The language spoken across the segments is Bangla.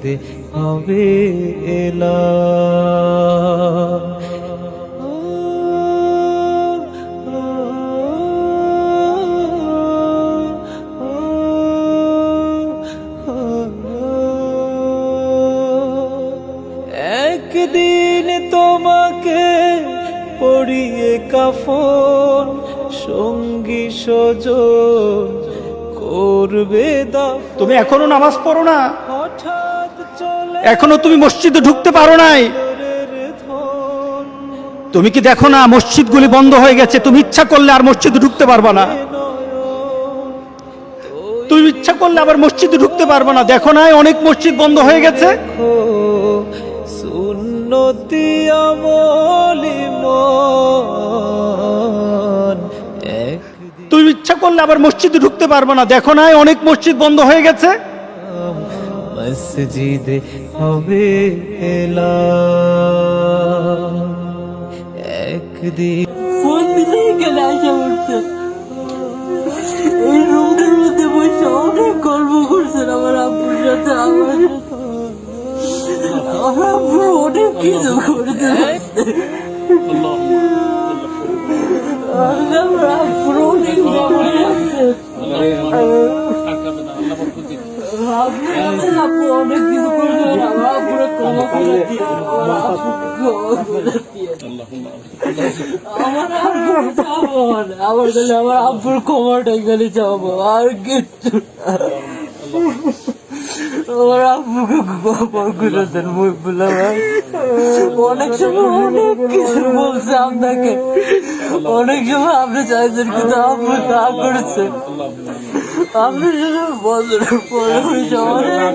মসজিদে হবে এলা। একদিন তোমাকে পড়িয়ে কাফন সঙ্গী সজন করবে তুমি এখনও নামাজ পড়ো না? হঠাৎ এখনও তুমি মসজিদে ঢুকতে পারো নাই। তুমি কি দেখো না মসজিদগুলি বন্ধ হয়ে গেছে? তুমি ইচ্ছা করলে আর মসজিদে ঢুকতে পারবা না। তুমি ইচ্ছা করলে আবার মসজিদে ঢুকতে পারবা না। দেখো না অনেক মসজিদ বন্ধ হয়ে গেছে। তুমি ইচ্ছা করলে আবার মসজিদে ঢুকতে পারবা না। দেখো না অনেক মসজিদ বন্ধ হয়ে গেছে। মসজিদে হবে এলা একদিন ফোন দিলেই আসা উঠছে এই রুমটার মধ্যে বসে অনেক গল্প করছেন আমার আব্বুর সাথে আমার। আমার আব্বু অনেক কিছু করতে আমার আব্বুর অনেক না। আমার কাছে আব্বুর ক্ষমাটাই খালি চাবো আর কিচ্ছু না। আমার আব্বুকে করে দেন ভাই অনেক সময় অনেক কিছু বলছে আপনাকে অনেক সময় আপনি চাইছেন, কিন্তু আব্বু তা করেছে আপনি শুধু বছরের পরে অনেক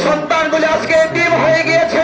সন্তানগুলি আজকে এতিম হয়ে গিয়েছেন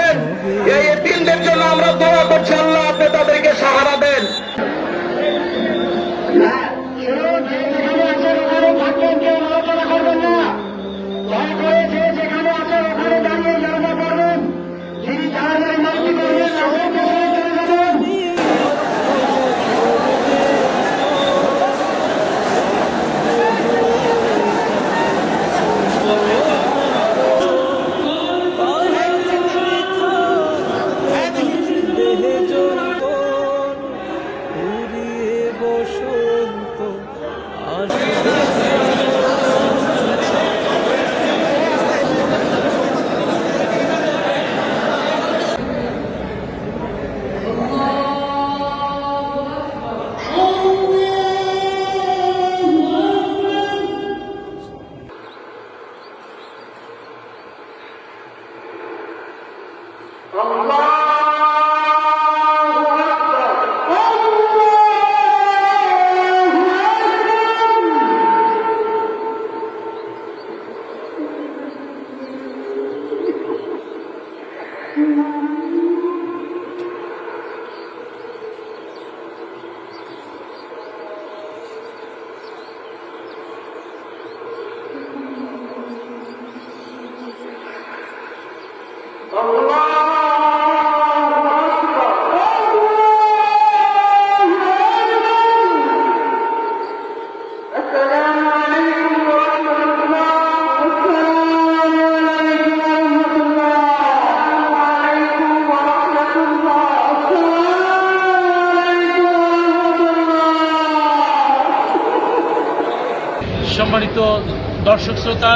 সম্মানিত দর্শক শ্রোতা,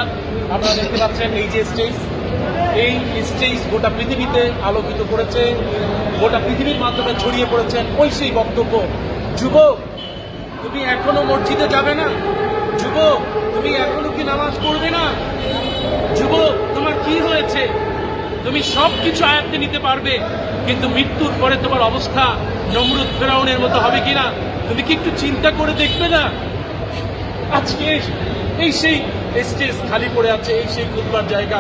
আপনারা দেখতে পাচ্ছেন এই যে স্টেজ, এই স্টেজ গোটা পৃথিবীতে আলোকিত করেছে, গোটা পৃথিবীর মাধ্যমে ছড়িয়ে পড়েছেন ওই সেই বক্তব্য। যুবক, তুমি এখনও মসজিদে যাবে না? যুবক, তুমি এখনও কি নামাজ পড়বে না? যুবক, তোমার কি হয়েছে? তুমি সব কিছু আয়ত্তে নিতে পারবে, কিন্তু মৃত্যুর পরে তোমার অবস্থা নমরুদ ফেরাউনের মতো হবে কিনা? তুমি কি একটু চিন্তা করে দেখবে না? আজকে এই সেই স্টেজ খালি পড়ে আছে, এই সেই খুদবার জায়গা।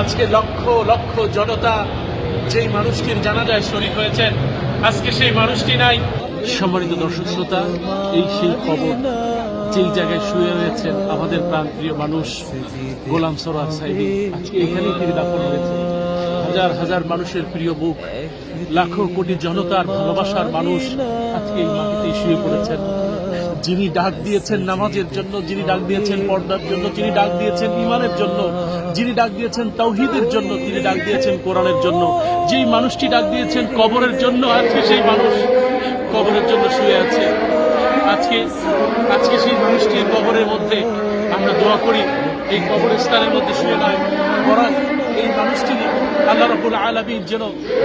আজকে লক্ষ লক্ষ জনতা যেই মানুষটির জানাজায় শরীক হয়েছেন, আজকে সেই মানুষটি নাই। সম্মানিত দর্শক শ্রোতা, এই সেই খবর যেই জায়গায় শুয়ে রয়েছেন আমাদের প্রাণপ্রিয় মানুষ গোলাম সরোয়ার সাহেবী, আজকে এখানেই তিনি দাফন হয়েছে হাজার হাজার মানুষের প্রিয় বুক, লাখো কোটি জনতার ভালোবাসার মানুষ আজকে এই মাটিতেই শুয়ে পড়েছেন। যিনি ডাক দিয়েছেন নামাজের জন্য, যিনি ডাক দিয়েছেন পর্দার জন্য, যিনি ডাক দিয়েছেন ইমানের জন্য, যিনি ডাক দিয়েছেন তৌহিদের জন্য, তিনি ডাক দিয়েছেন কোরআনের জন্য। যেই মানুষটি ডাক দিয়েছেন কবরের জন্য, আজকে সেই মানুষ কবরের জন্য শুয়ে আছে। আজকে আজকে সেই মানুষটির কবরের মধ্যে, আমরা দোয়া করি, এই কবরস্থানের মধ্যে শুয়ে নয়, বরং এই মানুষটি আল্লাহ রবুল আলমীর যেন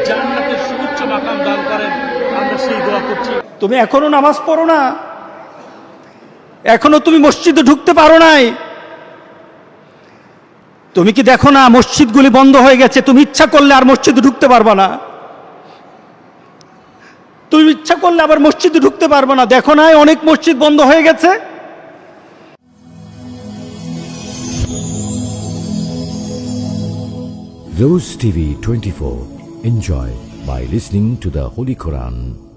জান্নাতের সুউচ্চ মাকাম দান করেন, আমরা সেই দোয়া করছি। তুমি এখনও নামাজ পড়ো না? এখনও তুমি মসজিদে ঢুকতে পারো নাই তুমি কি দেখো না মসজিদগুলি বন্ধ হয়ে গেছে তুমি ইচ্ছা করলে আর মসজিদে ঢুকতে পারবা না তুমি ইচ্ছা করলে আবার মসজিদে ঢুকতে পারবে না দেখো না অনেক মসজিদ বন্ধ হয়ে গেছে Rose TV 24. Enjoy by listening to the Holy Quran.